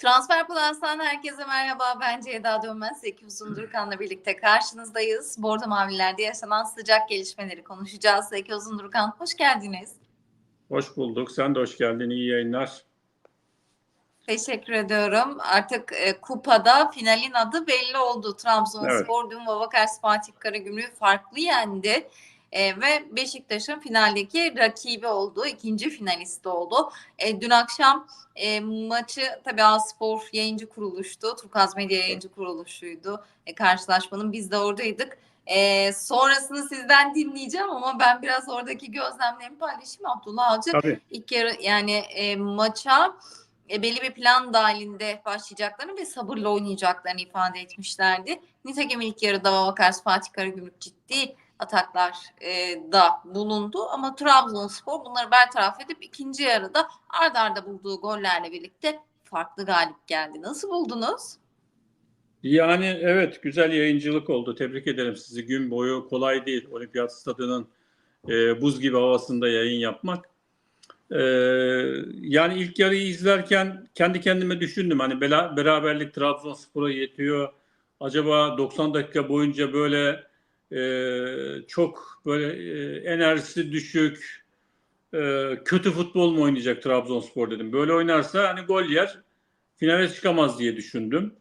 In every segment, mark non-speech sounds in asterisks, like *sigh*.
Transfer Plus'tan herkese merhaba. Ben Ceyda Dönmez. Zeki Uzundurkan'la birlikte karşınızdayız. Bordo Maviler'de yaşanan sıcak gelişmeleri konuşacağız. Zeki Uzundurkan, hoş geldiniz. Hoş bulduk. Sen de hoş geldin. İyi yayınlar. Teşekkür ediyorum. Artık e, kupada finalin adı belli oldu. Trabzonspor Evet. dün Vavakars Fatih Karagümrük'ü farklı yendi. E, ve Beşiktaş'ın finaldeki rakibi oldu. ikinci finalist oldu. E, dün akşam e, maçı tabii Aspor yayıncı kuruluştu. Turkaz Medya yayıncı kuruluşuydu. E, karşılaşmanın biz de oradaydık. E, sonrasını sizden dinleyeceğim ama ben biraz oradaki gözlemlerimi paylaşayım. Abdullah Avcı Tabii. ilk yarı yani e, maça e, belli bir plan dahilinde başlayacaklarını ve sabırla oynayacaklarını ifade etmişlerdi. Nitekim ilk yarıda Vavakars Fatih Karagümrük ciddi ataklar e, da bulundu ama Trabzonspor bunları bertaraf edip ikinci yarıda ard arda bulduğu gollerle birlikte farklı galip geldi. Nasıl buldunuz? Yani evet güzel yayıncılık oldu. Tebrik ederim sizi. Gün boyu kolay değil. Olimpiyat stadının e, buz gibi havasında yayın yapmak. E, yani ilk yarıyı izlerken kendi kendime düşündüm. Hani bela, beraberlik Trabzonspor'a yetiyor. Acaba 90 dakika boyunca böyle çok böyle e, enerjisi düşük, e, kötü futbol mu oynayacak Trabzonspor dedim. Böyle oynarsa hani gol yer, finale çıkamaz diye düşündüm.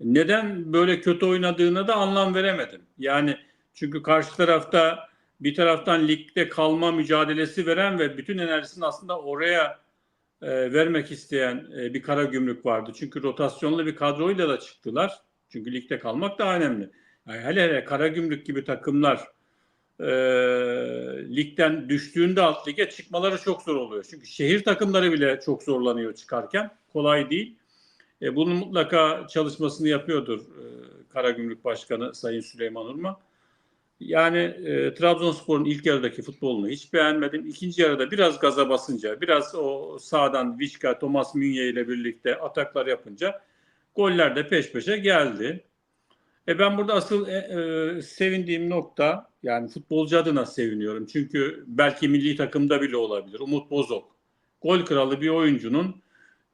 Neden böyle kötü oynadığına da anlam veremedim. Yani çünkü karşı tarafta bir taraftan ligde kalma mücadelesi veren ve bütün enerjisini aslında oraya e, vermek isteyen e, bir kara gümrük vardı. Çünkü rotasyonlu bir kadroyla da çıktılar. Çünkü ligde kalmak daha önemli. Hele hele kara gümrük gibi takımlar e, ligden düştüğünde alt lige çıkmaları çok zor oluyor. Çünkü şehir takımları bile çok zorlanıyor çıkarken. Kolay değil. E, bunun mutlaka çalışmasını yapıyordur e, Karagümrük Başkanı Sayın Süleyman Urma. Yani e, Trabzonspor'un ilk yarıdaki futbolunu hiç beğenmedim. İkinci yarıda biraz gaza basınca, biraz o sağdan Vişka, Thomas Münye ile birlikte ataklar yapınca goller de peş peşe geldi. E ben burada asıl e, e, sevindiğim nokta, yani futbolcu adına seviniyorum. Çünkü belki milli takımda bile olabilir. Umut Bozok, gol kralı bir oyuncunun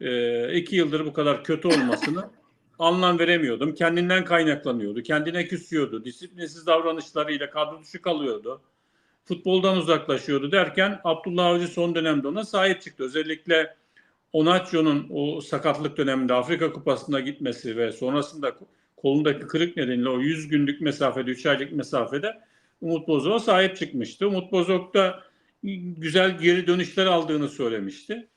e, iki yıldır bu kadar kötü olmasını *laughs* anlam veremiyordum. Kendinden kaynaklanıyordu. Kendine küsüyordu. Disiplinsiz davranışlarıyla kadro dışı kalıyordu. Futboldan uzaklaşıyordu derken Abdullah Avcı son dönemde ona sahip çıktı. Özellikle Onaccio'nun o sakatlık döneminde Afrika Kupası'na gitmesi ve sonrasında kolundaki kırık nedeniyle o 100 günlük mesafede, 3 aylık mesafede Umut Bozok'a sahip çıkmıştı. Umut Bozok da güzel geri dönüşler aldığını söylemişti.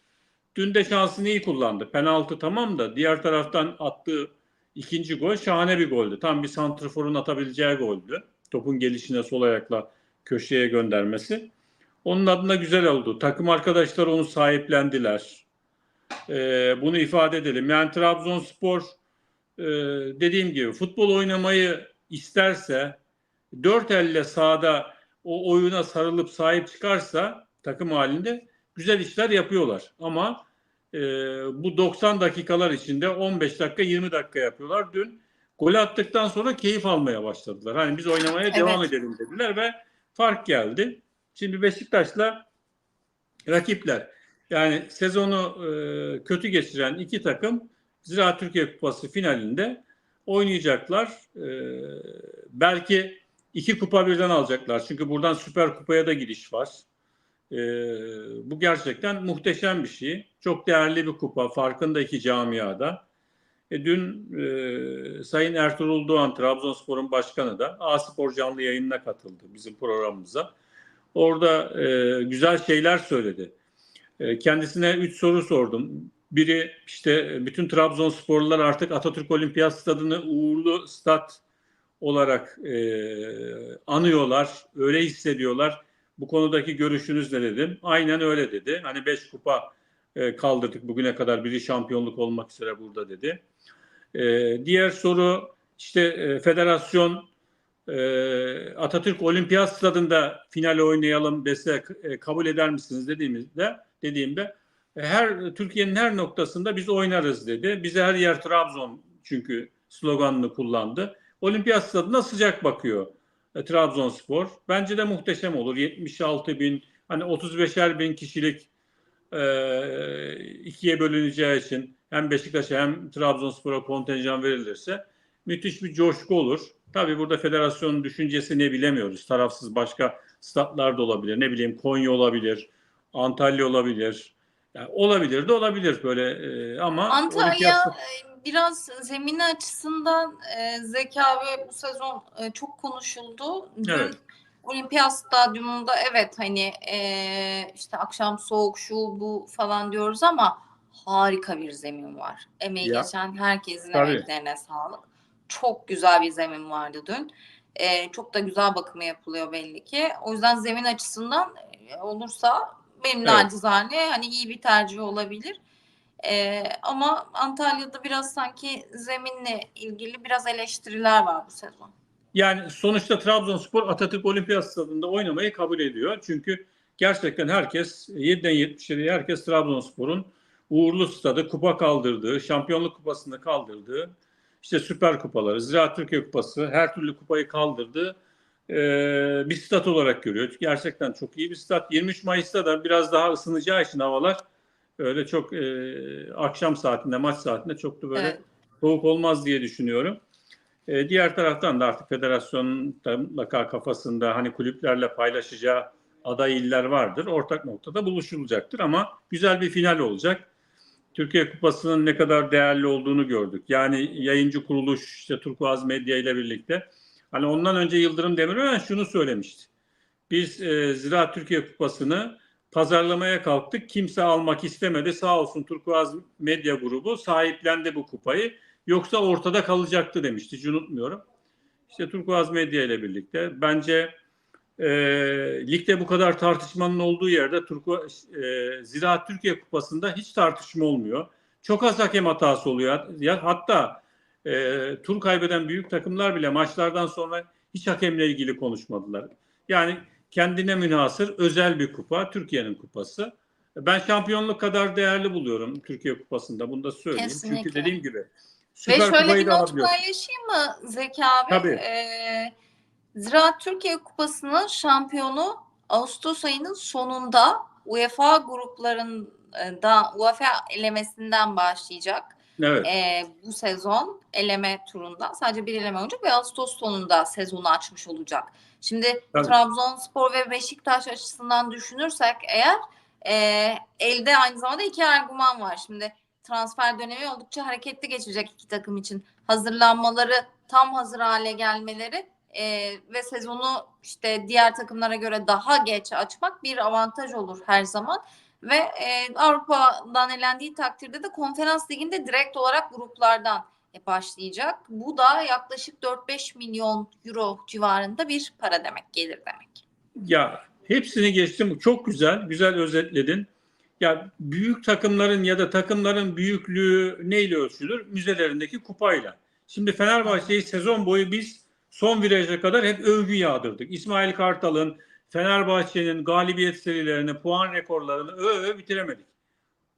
Dün de şansını iyi kullandı. Penaltı tamam da diğer taraftan attığı ikinci gol şahane bir goldü. Tam bir santrforun atabileceği goldü. Topun gelişine sol ayakla köşeye göndermesi. Onun adına güzel oldu. Takım arkadaşlar onu sahiplendiler. Ee, bunu ifade edelim. Yani Trabzonspor e, dediğim gibi futbol oynamayı isterse dört elle sahada o oyuna sarılıp sahip çıkarsa takım halinde güzel işler yapıyorlar. Ama e, bu 90 dakikalar içinde 15 dakika 20 dakika yapıyorlar. Dün gol attıktan sonra keyif almaya başladılar. Hani biz oynamaya Evet. devam edelim dediler ve fark geldi. Şimdi Beşiktaş'la rakipler. Yani sezonu e, kötü geçiren iki takım Ziraat Türkiye Kupası finalinde oynayacaklar. E, belki iki kupa birden alacaklar. Çünkü buradan Süper Kupa'ya da gidiş var. E, bu gerçekten muhteşem bir şey. Çok değerli bir kupa. Farkında iki camiada. E, dün e, Sayın Ertuğrul Doğan, Trabzonspor'un başkanı da A-Spor canlı yayınına katıldı bizim programımıza. Orada e, güzel şeyler söyledi. E, kendisine üç soru sordum. Biri işte bütün Trabzonsporlular artık Atatürk Olimpiyat Stadı'nı uğurlu stat olarak e, anıyorlar, öyle hissediyorlar. Bu konudaki görüşünüz ne dedim. Aynen öyle dedi. Hani beş kupa e, kaldırdık bugüne kadar biri şampiyonluk olmak üzere burada dedi. E, diğer soru işte e, federasyon e, Atatürk Olimpiyat Stadı'nda final oynayalım dese e, kabul eder misiniz dediğimizde dediğimde e, her Türkiye'nin her noktasında biz oynarız dedi. Bize her yer Trabzon çünkü sloganını kullandı. Olimpiyat stadına sıcak bakıyor e, Trabzonspor. Bence de muhteşem olur. 76 bin, hani 35'er bin kişilik e, ikiye bölüneceği için hem Beşiktaş'a hem Trabzonspor'a kontenjan verilirse müthiş bir coşku olur. Tabii burada federasyonun düşüncesi ne bilemiyoruz. Tarafsız başka statlar da olabilir. Ne bileyim Konya olabilir, Antalya olabilir. Yani olabilir de olabilir böyle e, ama Antalya e, biraz zemini açısından e, Zeka ve bu sezon e, çok konuşuldu. Dün Evet. Olimpiyat Stadyumunda evet hani e, işte akşam soğuk şu bu falan diyoruz ama harika bir zemin var. Emeği Ya. geçen herkesin Tabii. emeklerine sağlık. Çok güzel bir zemin vardı dün. E, çok da güzel bakımı yapılıyor belli ki. O yüzden zemin açısından e, olursa benim Evet. nacizane hani iyi bir tercih olabilir. Ee, ama Antalya'da biraz sanki zeminle ilgili biraz eleştiriler var bu sezon. Yani sonuçta Trabzonspor Atatürk Olimpiyat Stadı'nda oynamayı kabul ediyor. Çünkü gerçekten herkes 7'den 77'ye herkes Trabzonspor'un uğurlu stadı, kupa kaldırdığı, şampiyonluk kupasını kaldırdığı, işte süper kupaları, Ziraat Türkiye Kupası, her türlü kupayı kaldırdığı e, bir stat olarak görüyor. Gerçekten çok iyi bir stat. 23 Mayıs'ta da biraz daha ısınacağı için havalar öyle çok e, akşam saatinde, maç saatinde çok da böyle Evet. soğuk olmaz diye düşünüyorum. E, diğer taraftan da artık federasyonun mutlaka kafasında hani kulüplerle paylaşacağı aday iller vardır. Ortak noktada buluşulacaktır ama güzel bir final olacak. Türkiye Kupası'nın ne kadar değerli olduğunu gördük. Yani yayıncı kuruluş işte Turkuaz Medya ile birlikte. Hani ondan önce Yıldırım Demirören şunu söylemişti. Biz e, Ziraat Türkiye Kupası'nı pazarlamaya kalktık. Kimse almak istemedi. Sağ olsun Turkuaz Medya grubu sahiplendi bu kupayı. Yoksa ortada kalacaktı demişti. Hiç unutmuyorum. İşte Turkuaz Medya ile birlikte. Bence e, ligde bu kadar tartışmanın olduğu yerde Turku, e, Ziraat Türkiye Kupası'nda hiç tartışma olmuyor. Çok az hakem hatası oluyor. Ya, hatta e, tur kaybeden büyük takımlar bile maçlardan sonra hiç hakemle ilgili konuşmadılar. Yani kendine münhasır özel bir kupa. Türkiye'nin kupası. Ben şampiyonluk kadar değerli buluyorum Türkiye Kupası'nda. Bunu da söyleyeyim. Kesinlikle. Çünkü dediğim gibi Ve Süper şöyle Kupayı bir not paylaşayım mı Zeki abi? Tabii. Ee, Ziraat Türkiye Kupası'nın şampiyonu Ağustos ayının sonunda UEFA gruplarında UEFA elemesinden başlayacak. Evet. Ee, bu sezon eleme turunda sadece bir eleme olacak ve Ağustos sonunda sezonu açmış olacak. Şimdi Tabii. Trabzonspor ve Beşiktaş açısından düşünürsek eğer e, elde aynı zamanda iki argüman var. Şimdi transfer dönemi oldukça hareketli geçecek iki takım için. Hazırlanmaları tam hazır hale gelmeleri e, ve sezonu işte diğer takımlara göre daha geç açmak bir avantaj olur her zaman. Ve e, Avrupa'dan elendiği takdirde de konferans liginde direkt olarak gruplardan e, başlayacak. Bu da yaklaşık 4-5 milyon euro civarında bir para demek, gelir demek. Ya hepsini geçtim. Çok güzel, güzel özetledin. Ya büyük takımların ya da takımların büyüklüğü neyle ölçülür? Müzelerindeki kupayla. Şimdi Fenerbahçe'yi sezon boyu biz son viraja kadar hep övgü yağdırdık. İsmail Kartal'ın, Fenerbahçe'nin galibiyet serilerini, puan rekorlarını öve öve bitiremedik.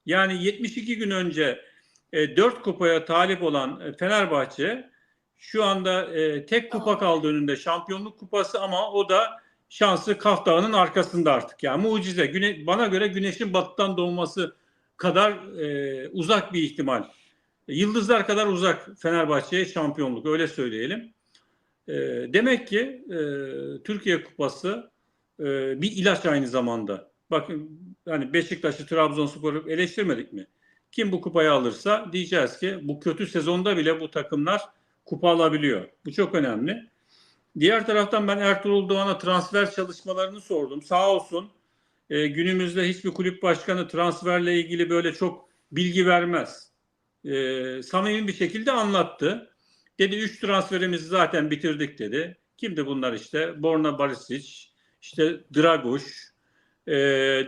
Yani 72 gün önce e, 4 kupaya talip olan e, Fenerbahçe şu anda e, tek kupa kaldı önünde şampiyonluk kupası ama o da şansı Kaf Dağı'nın arkasında artık. Yani mucize. Güne, bana göre güneşin batıdan doğması kadar e, uzak bir ihtimal. Yıldızlar kadar uzak Fenerbahçe'ye şampiyonluk öyle söyleyelim. E, demek ki e, Türkiye Kupası e, bir ilaç aynı zamanda. Bakın hani Beşiktaş'ı Trabzonspor'u eleştirmedik mi? Kim bu kupayı alırsa diyeceğiz ki bu kötü sezonda bile bu takımlar kupa alabiliyor. Bu çok önemli. Diğer taraftan ben Ertuğrul Doğan'a transfer çalışmalarını sordum. Sağ olsun e, günümüzde hiçbir kulüp başkanı transferle ilgili böyle çok bilgi vermez. E, samimi bir şekilde anlattı. Dedi 3 transferimizi zaten bitirdik dedi. Kimdi bunlar işte? Borna Barisic, işte Draguş, e,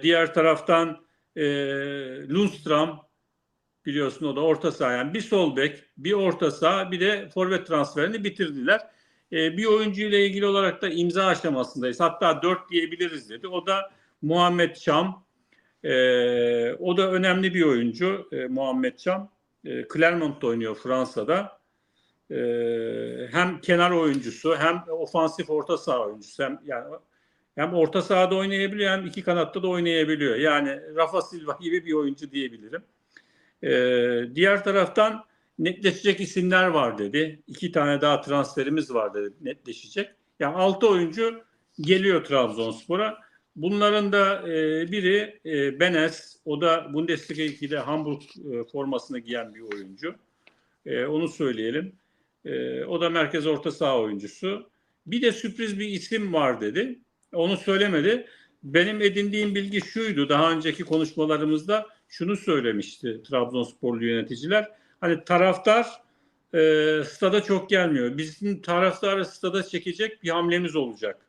diğer taraftan e, Lundstram biliyorsun o da orta saha. Yani bir sol bek, bir orta saha, bir de forvet transferini bitirdiler. E, bir oyuncu ile ilgili olarak da imza aşamasındayız. Hatta dört diyebiliriz dedi. O da Muhammed Çam. E, o da önemli bir oyuncu e, Muhammed Çam. E, Clermont'ta oynuyor Fransa'da. E, hem kenar oyuncusu hem ofansif orta saha oyuncusu hem yani Hem orta sahada oynayabiliyor hem iki kanatta da oynayabiliyor. Yani Rafa Silva gibi bir oyuncu diyebilirim. Ee, diğer taraftan netleşecek isimler var dedi. İki tane daha transferimiz var dedi netleşecek. Yani altı oyuncu geliyor Trabzonspor'a. Bunların da e, biri e, Benes. O da Bundesliga 2'de Hamburg e, formasını giyen bir oyuncu. E, onu söyleyelim. E, o da merkez orta saha oyuncusu. Bir de sürpriz bir isim var dedi. Onu söylemedi. Benim edindiğim bilgi şuydu. Daha önceki konuşmalarımızda şunu söylemişti Trabzonsporlu yöneticiler. Hani taraftar e, stada çok gelmiyor. Bizim taraftarı stada çekecek bir hamlemiz olacak.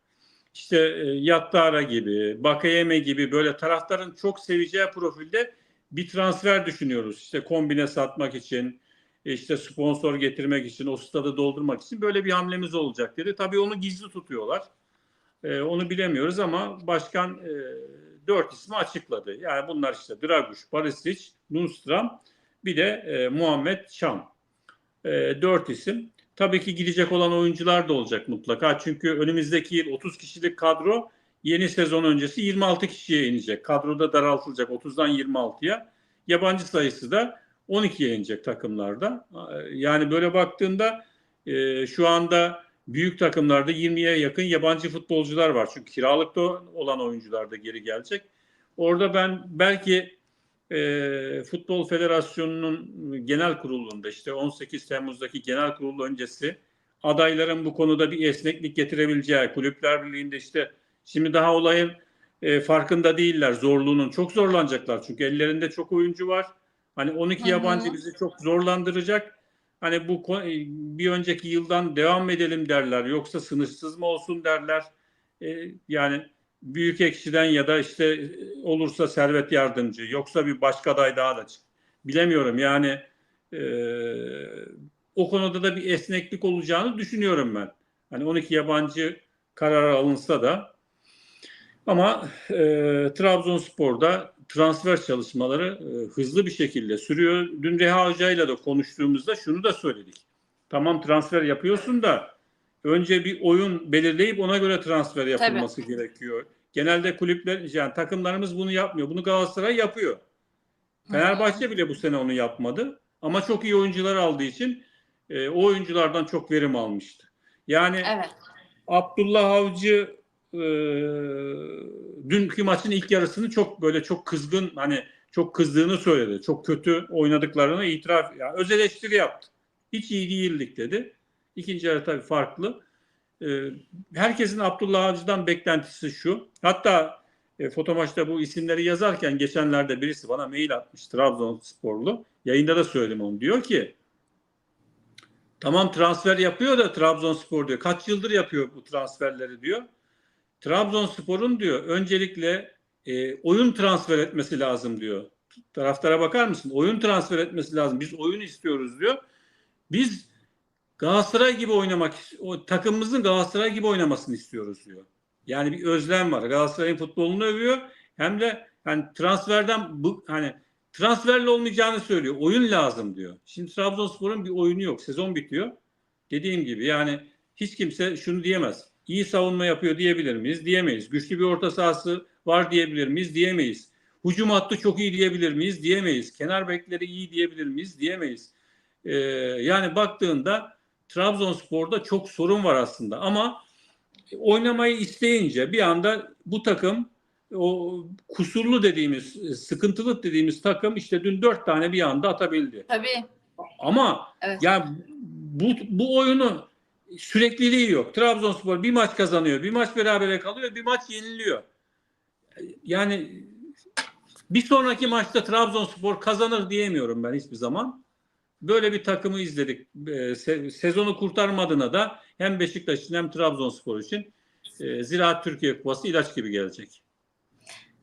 İşte e, Yattara gibi, Bakayeme gibi böyle taraftarın çok seveceği profilde bir transfer düşünüyoruz. İşte kombine satmak için, işte sponsor getirmek için, o stadı doldurmak için böyle bir hamlemiz olacak dedi. Tabii onu gizli tutuyorlar. E, onu bilemiyoruz ama başkan e, dört ismi açıkladı. Yani bunlar işte Draguş, Barisic, Lundstram bir de e, Muhammed Şam. E, dört isim. Tabii ki gidecek olan oyuncular da olacak mutlaka. Çünkü önümüzdeki yıl 30 kişilik kadro yeni sezon öncesi 26 kişiye inecek. Kadroda daraltılacak 30'dan 26'ya. Yabancı sayısı da 12'ye inecek takımlarda. Yani böyle baktığında e, şu anda büyük takımlarda 20'ye yakın yabancı futbolcular var. Çünkü kiralıkta olan oyuncular da geri gelecek. Orada ben belki e, Futbol Federasyonu'nun genel kurulunda işte 18 Temmuz'daki genel kurul öncesi adayların bu konuda bir esneklik getirebileceği kulüpler birliğinde işte şimdi daha olayın e, farkında değiller zorluğunun çok zorlanacaklar çünkü ellerinde çok oyuncu var. Hani 12 Hı hı. yabancı bizi çok zorlandıracak. Hani bu ko- bir önceki yıldan devam edelim derler yoksa sınırsız mı olsun derler. E, yani büyük ekşiden ya da işte e, olursa servet yardımcı yoksa bir başka aday daha da çık. Bilemiyorum yani e, o konuda da bir esneklik olacağını düşünüyorum ben. Hani 12 yabancı karar alınsa da ama e, Trabzonspor'da transfer çalışmaları e, hızlı bir şekilde sürüyor. Dün Reha Hoca'yla da konuştuğumuzda şunu da söyledik. Tamam transfer yapıyorsun da önce bir oyun belirleyip ona göre transfer yapılması gerekiyor. Genelde kulüpler yani takımlarımız bunu yapmıyor. Bunu Galatasaray yapıyor. Fenerbahçe bile bu sene onu yapmadı. Ama çok iyi oyuncular aldığı için e, o oyunculardan çok verim almıştı. Yani Evet. Abdullah Avcı e, dünkü maçın ilk yarısını çok böyle çok kızgın hani çok kızdığını söyledi. Çok kötü oynadıklarını itiraf yani öz eleştiri yaptı. Hiç iyi değildik dedi. İkinci yarı tabii farklı. E, herkesin Abdullah Avcı'dan beklentisi şu. Hatta e, fotomaçta bu isimleri yazarken geçenlerde birisi bana mail atmış Trabzonsporlu. Yayında da söyledim onu. Diyor ki tamam transfer yapıyor da Trabzonspor diyor. Kaç yıldır yapıyor bu transferleri diyor. Trabzonspor'un diyor öncelikle e, oyun transfer etmesi lazım diyor. Taraftara bakar mısın? Oyun transfer etmesi lazım. Biz oyun istiyoruz diyor. Biz Galatasaray gibi oynamak, o takımımızın Galatasaray gibi oynamasını istiyoruz diyor. Yani bir özlem var. Galatasaray'ın futbolunu övüyor. Hem de hani transferden bu hani transferle olmayacağını söylüyor. Oyun lazım diyor. Şimdi Trabzonspor'un bir oyunu yok. Sezon bitiyor. Dediğim gibi yani hiç kimse şunu diyemez. İyi savunma yapıyor diyebilir miyiz? Diyemeyiz. Güçlü bir orta sahası var diyebilir miyiz? Diyemeyiz. Hücum hattı çok iyi diyebilir miyiz? Diyemeyiz. Kenar bekleri iyi diyebilir miyiz? Diyemeyiz. Ee, yani baktığında Trabzonspor'da çok sorun var aslında ama oynamayı isteyince bir anda bu takım o kusurlu dediğimiz, sıkıntılı dediğimiz takım işte dün dört tane bir anda atabildi. Tabii. Ama Evet. ya bu, bu oyunu sürekliliği yok. Trabzonspor bir maç kazanıyor, bir maç berabere kalıyor, bir maç yeniliyor. Yani bir sonraki maçta Trabzonspor kazanır diyemiyorum ben hiçbir zaman. Böyle bir takımı izledik. Ee, se- sezonu kurtarmadığına da hem Beşiktaş için hem Trabzonspor için e, Ziraat Türkiye Kupası ilaç gibi gelecek.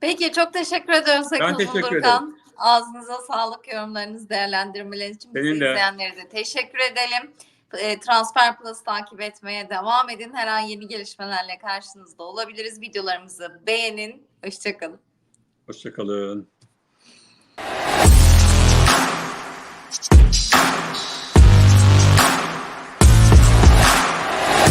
Peki çok teşekkür ediyoruz Ben Akın teşekkür Bulurkan. Ağzınıza sağlık yorumlarınız, değerlendirmeleriniz için bizi Senin de. izleyenlere de teşekkür edelim. E, Transfer Plus takip etmeye devam edin. Her an yeni gelişmelerle karşınızda olabiliriz. Videolarımızı beğenin. Hoşçakalın. Hoşçakalın.